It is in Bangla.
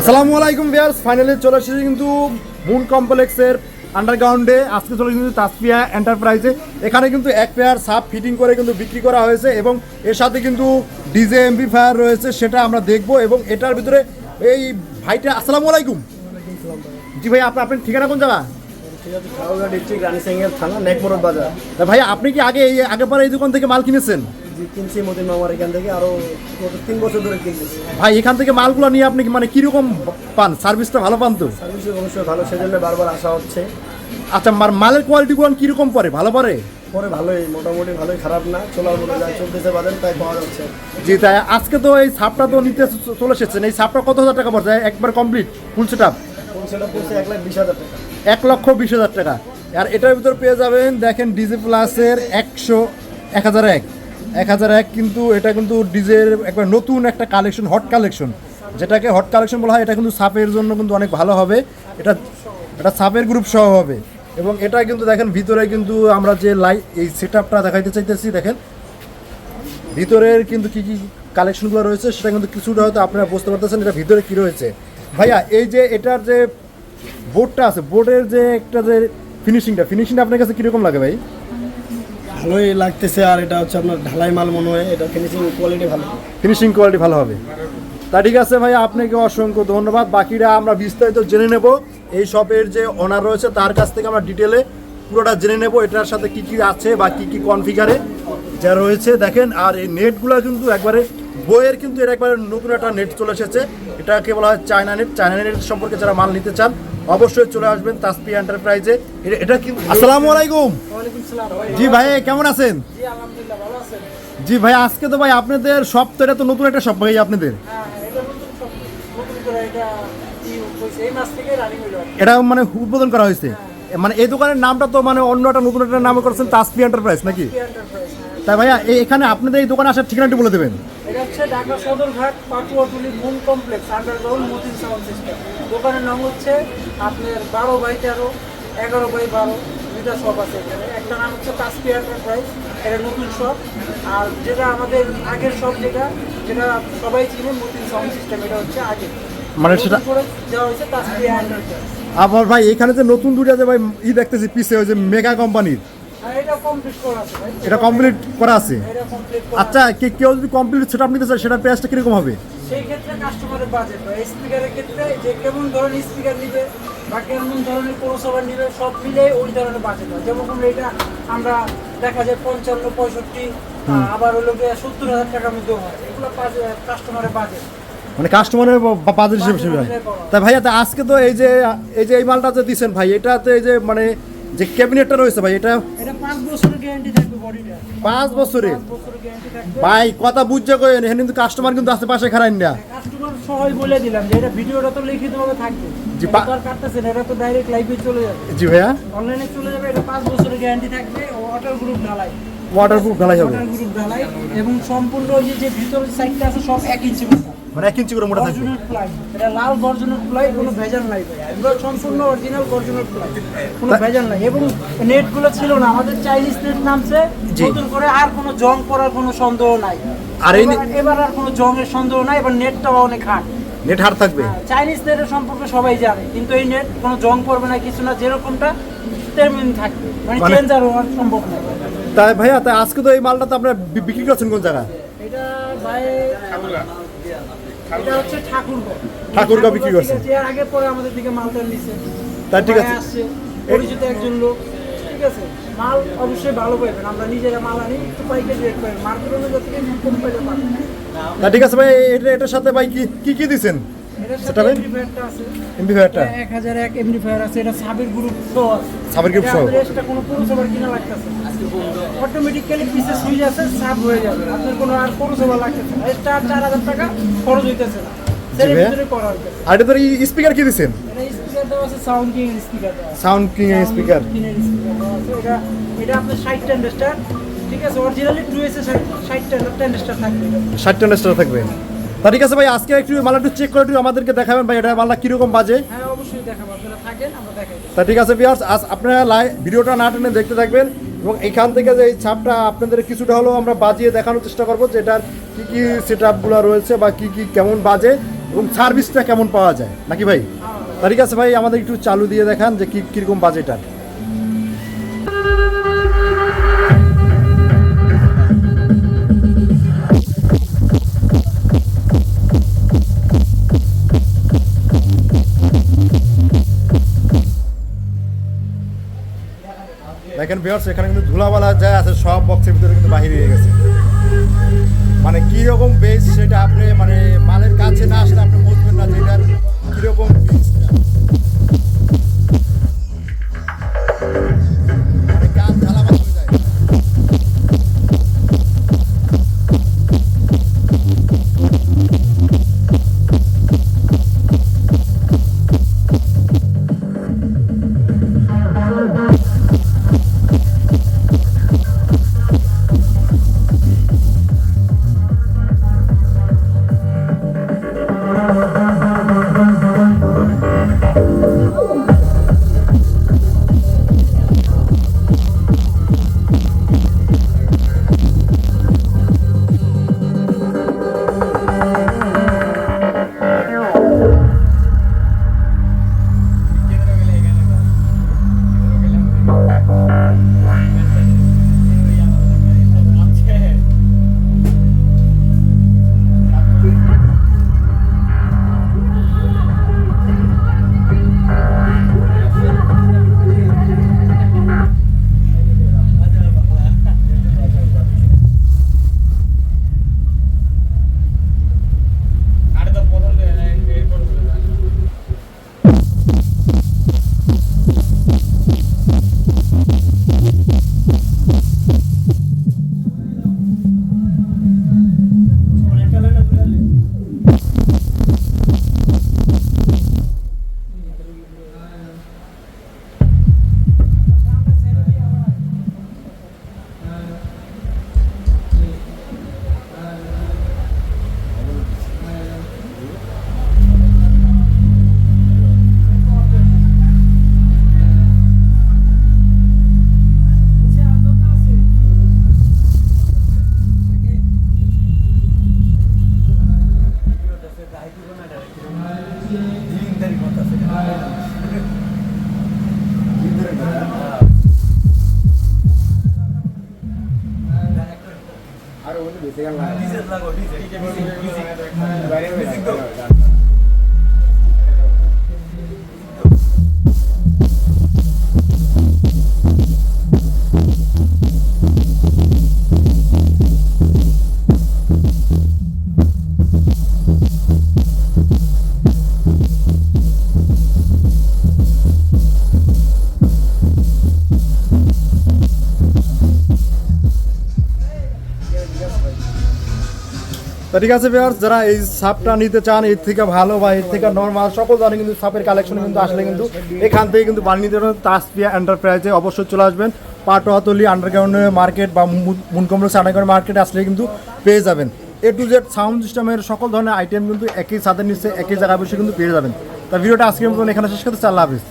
আসসালামু আলাইকুম বিয়ার্স ফাইনালি চলে এসেছি কিন্তু মুন কমপ্লেক্সের আন্ডারগ্রাউন্ডে আজকে চলে কিন্তু তাসপিয়া এন্টারপ্রাইজে এখানে কিন্তু এক পেয়ার সাপ ফিটিং করে কিন্তু বিক্রি করা হয়েছে এবং এর সাথে কিন্তু ডিজে এমপি ফায়ার রয়েছে সেটা আমরা দেখব এবং এটার ভিতরে এই ভাইটা আসসালামু আলাইকুম। জি ভাই আপনি আপনার ঠিকানা কোন জায়গা? ডিস্ট্রিক্ট রানী সিংহের থানা নেকমরদ বাজার। ভাই আপনি কি আগে এই আগে পরে এই দোকান থেকে মাল কিনেছেন? কিনছি মদিন মামার এখান থেকে আরও গত তিন বছর ধরে কিনতেছি ভাই এখান থেকে মালগুলো নিয়ে আপনি কি মানে কীরকম পান? সার্ভিসটা ভালো পান তো? সার্ভিস অবশ্যই ভালো সেজন্য বারবার আসা হচ্ছে। আচ্ছা মার- মালের কোয়ালিটিগুলো কীরকম পরে? ভালো পরে? পরে ভালোই মোটামুটি ভালোই খারাপ না। চলার মতো যা চলতেছে বাজার তাই পাওয়া যাচ্ছে। জি তাই আজকে তো এই সাপটা তো নিতে চলে এসেছেন। এই সাপটা কত হাজার টাকা পড়ছে? একবার কমপ্লিট ফুল সেট কোন সেটা পড়ছে এক লাখ বিশ হাজার টাকা। এক লক্ষ বিশ হাজার টাকা। আর এটার ভিতর পেয়ে যাবেন দেখেন ডিজে প্লাসের একশো এক হাজার এক। এক হাজার এক কিন্তু এটা কিন্তু ডিজের একবার নতুন একটা কালেকশন হট কালেকশন। যেটাকে হট কালেকশন বলা হয়, এটা কিন্তু সাপের জন্য কিন্তু অনেক ভালো হবে। এটা এটা সাপের গ্রুপ সহ হবে। এবং এটা কিন্তু দেখেন, ভিতরে কিন্তু আমরা যে লাই, এই সেট আপটা দেখাইতে চাইতেছি, দেখেন। ভিতরের কিন্তু কি কি কালেকশনগুলো রয়েছে, সেটা কিন্তু কিছুটা হয়তো আপনারা বুঝতে পারতেছেন এটা ভিতরে কি রয়েছে। ভাইয়া, এই যে এটার যে বোর্ডটা আছে বোর্ডের যে একটা যে ফিনিশিংটা ফিনিশিংটা আপনার কাছে কীরকম লাগে ভাই? ভালোই লাগতেছে আর এটা হচ্ছে আপনার ঢালাই মাল মনে হয়, এটা ফিনিশিং কোয়ালিটি ভালো। ফিনিশিং কোয়ালিটি ভালো হবে। তা ঠিক আছে ভাই, আপনাকে অসংখ্য ধন্যবাদ। বাকিরা আমরা বিস্তারিত জেনে নেব। এই শপের যে ওনার রয়েছে, তার কাছ থেকে আমরা ডিটেলে পুরোটা জেনে নেব, এটার সাথে কি কি আছে বা কি কি কনফিগারে যা রয়েছে। দেখেন, আর এই নেটগুলো কিন্তু একবারে বইয়ের কিন্তু এটা একবারে নতুন একটা নেট চলে এসেছে। এটাকে বলা হয় চায়না নেট চায়না নেট সম্পর্কে যারা মাল নিতে চান অবশ্যই চলে আসবেন তাসপি এন্টারপ্রাইজে। এটা- কিন্তু আসসালামু আলাইকুম। জি ভাই কেমন আছেন? জি ভাই আজকে তো ভাই আপনাদের সব তো এটা তো নতুন একটা সব ভাই আপনাদের। এটা মানে উদ্বোধন করা হয়েছে। মানে এই দোকানের নামটা তো মানে অন্য একটা নতুন একটা নামে করেছেন তাসপি এন্টারপ্রাইজ নাকি? তাই ভাইয়া এই- এখানে আপনাদের এই দোকানে আসার ঠিকানাটি বলে দেবেন। এটা হচ্ছে Dhaka Sadarghat Patuatuli Moon Complex underground Matin sound system. দোকানের নাম হচ্ছে আপনার বারো বাই তেরো এগারো বাই বারো দুইটা শপ আছে এখানে। একটা নাম হচ্ছে কাস্পি এন্টারপ্রাইজ এটা নতুন শপ আর যেটা আমাদের আগের শপ যেটা যেটা সবাই চিনে মতিন সাউন্ড সিস্টেম এটা হচ্ছে আগে মানে সেটা- দেওয়া হয়েছে এন্টারপ্রাইজ আবার ভাই এখানে যে নতুন দুটো যে ভাই ই দেখতেছি পিছে ওই যে মেগা কোম্পানির এটা কমপ্লিট করা আছে ভাই। এটা কমপ্লিট করা আছে? এটা কমপ্লিট আচ্ছা কে- কেউ যদি কমপ্লিট সেটা নিতে চায় সেটার প্রাইসটা কীরকম হবে? সেই ক্ষেত্রে কাস্টমারের বাজেট বা স্পিকারের ক্ষেত্রে যে কেমন ধরনের স্পিকার নিবে বা কেমন ধরনের ক্রসওভার নিবে সব মিলে ওই ধরনের বাজেট হয়। যেমন আমরা এটা আমরা দেখা যায় পঞ্চান্ন পঁয়ষট্টি আবার হলো গিয়ে সত্তর হাজার টাকার মধ্যেও হয়। এগুলো কাস্টমারের বাজেট মানে কাস্টমারের বাজার হিসেবে হিসেবে হয় তা ভাইয়া তা আজকে তো এই যে এই যে এই মালটা যে দিচ্ছেন ভাই এটাতে এই যে মানে যে ক্যাবিনেটটা রয়েছে ভাই এটা এটা পাঁচ বছরের গ্যারান্টি পাঁচ বছরে। ভাই কথা বুঝছে কই? এখানে কিন্তু কাস্টমার কিন্তু আসতে পাশে খারাইন না। কাস্টমার বলে দিলাম যে এটা ভিডিওটা তো লিখিতভাবে থাকবে। জি, এটা পা- কাটতেছে না এটা তো ডাইরেক্ট লাইভে চলে যাবে। জি ভাইয়া। অনলাইনে চলে যাবে এটা পাঁচ বছরের গ্যারান্টি থাকবে ওয়াটার গ্রুপ ঢালাই। ওয়াটারপ্রুফ ঢালাই হবে। ঢালাই এবং সম্পূর্ণ যে যে ভিতরের সাইডটা আছে সব এক ইঞ্চি মোটা মানে এক ইঞ্চি করে মোটা থাকবে। এটা লাল গর্জনের প্লাই কোনো ভেজাল নাই ভাই। এগুলো সম্পূর্ণ অরিজিনাল গর্জনের প্লাই। কোনো ভেজাল নাই। এবং নেটগুলো ছিল না আমাদের চাইনিজ নেট নামছে। নতুন করে আর কোনো জং পড়ার কোনো সন্দেহ নাই। আর এই এবার- আর কোনো জংয়ের সন্দেহ নাই এবার নেটটাও অনেক হার্ড নেট হার থাকবে? চাইনিজ নেটের সম্পর্কে সবাই জানে কিন্তু এই নেট কোনো জং পড়বে না কিছু না যেরকমটা তেমনি থাকবে। মানে মানে- চেঞ্জ আর হওয়ার সম্ভব না তাই ভাইয়া তাই আজকে তো এই মালটা তো আপনারা বিক্রি করছেন কোন জায়গায়? এটা ভাই এটা হচ্ছে ঠাকুরগাঁও ঠাকুরগাঁও বিক্রি করছে। এর আগে পরে আমাদের দিকে মালটা নিছে। তা ঠিক আছে। পরিচিত একজন লোক। ঠিক আছে মাল অবশ্যই ভালো পাইবেন। আমরা নিজেরা মাল আনি একটু পাইকারি রেট পাই মার্কেট অনুযায়ী থেকে কম পাইলে পাবেন তা ঠিক আছে ভাই এটা এটার সাথে ভাই কি কি কি দিছেন? সেটা ভাই? আছে। এটা সাবের গ্রুপ সহ সাবের সহ। এটা কোনো পুরসভার কিনা লাগতেছে অটোমেটিক্যালি পিসে সুইচ আছে সাব হয়ে যাবে। আপনার কোনো আর পুরসভা লাগতেছে না। এটা চার হাজার টাকা খরচ হইতেছে না। আর এটা স্পিকার কি দিছেন? সাউন্ড কিং এর স্পিকার এটা আপনার ষাট ঠিক আছে অরিজিনালি টু এস ষাট থাকবে। ষাট থাকবে। তা ঠিক আছে ভাই আজকে একটু মালটা একটু চেক করে একটু আমাদেরকে দেখাবেন ভাই এটা মালটা কীরকম বাজে। হ্যাঁ অবশ্যই দেখাবো। আপনারা থাকেন আমরা দেখাই। তা ঠিক আছে আজ আপনারা ভিডিওটা না টেনে দেখতে থাকবেন। এবং এখান থেকে যে এই ছাপটা আপনাদের কিছুটা হলেও আমরা বাজিয়ে দেখানোর চেষ্টা করব যে এটার কী কী সেট আপগুলো রয়েছে বা কী কী কেমন বাজে এবং সার্ভিসটা কেমন পাওয়া যায়। নাকি ভাই? ঠিক আছে ভাই আমাদের একটু চালু দিয়ে দেখান যে কী কীরকম বাজেট দেখেন বিহার্স এখানে কিন্তু ধুলাবালা যা আছে সব বক্সের ভিতরে কিন্তু বাহির হয়ে গেছে। মানে কি রকম বেস সেটা আপনি মানে মালের কাছে না আসলে আপনি বুঝবেন না যে এটার কীরকম জিলিংদারি কথা জিলিংদারি কথা আর ওই বেশি গান লাগে ডিজেল লাগো ডিজেল বাইরে তো ঠিক আছে ভিউয়ার্স যারা এই সাপটা নিতে চান, এর থেকে ভালো বা এর থেকে নর্মাল সকল ধরনের কিন্তু সাপের কালেকশন কিন্তু আসলে কিন্তু এখান থেকে কিন্তু বানিয়ে নিতে পারেন তাসপিয়া এন্টারপ্রাইজে অবশ্যই চলে আসবেন। পাটোয়াতলি আন্ডারগ্রাউন্ড মার্কেট বা মুনকমলস আন্ডারগ্রাউন্ড মার্কেট আসলে কিন্তু পেয়ে যাবেন। এ টু জেড সাউন্ড সিস্টেমের সকল ধরনের আইটেম কিন্তু একই সাথে নিচ্ছে একই জায়গায় বসে কিন্তু পেয়ে যাবেন। তা ভিডিওটা আজকের মতন এখানে শেষ করতে চাল্লা হাফিজ।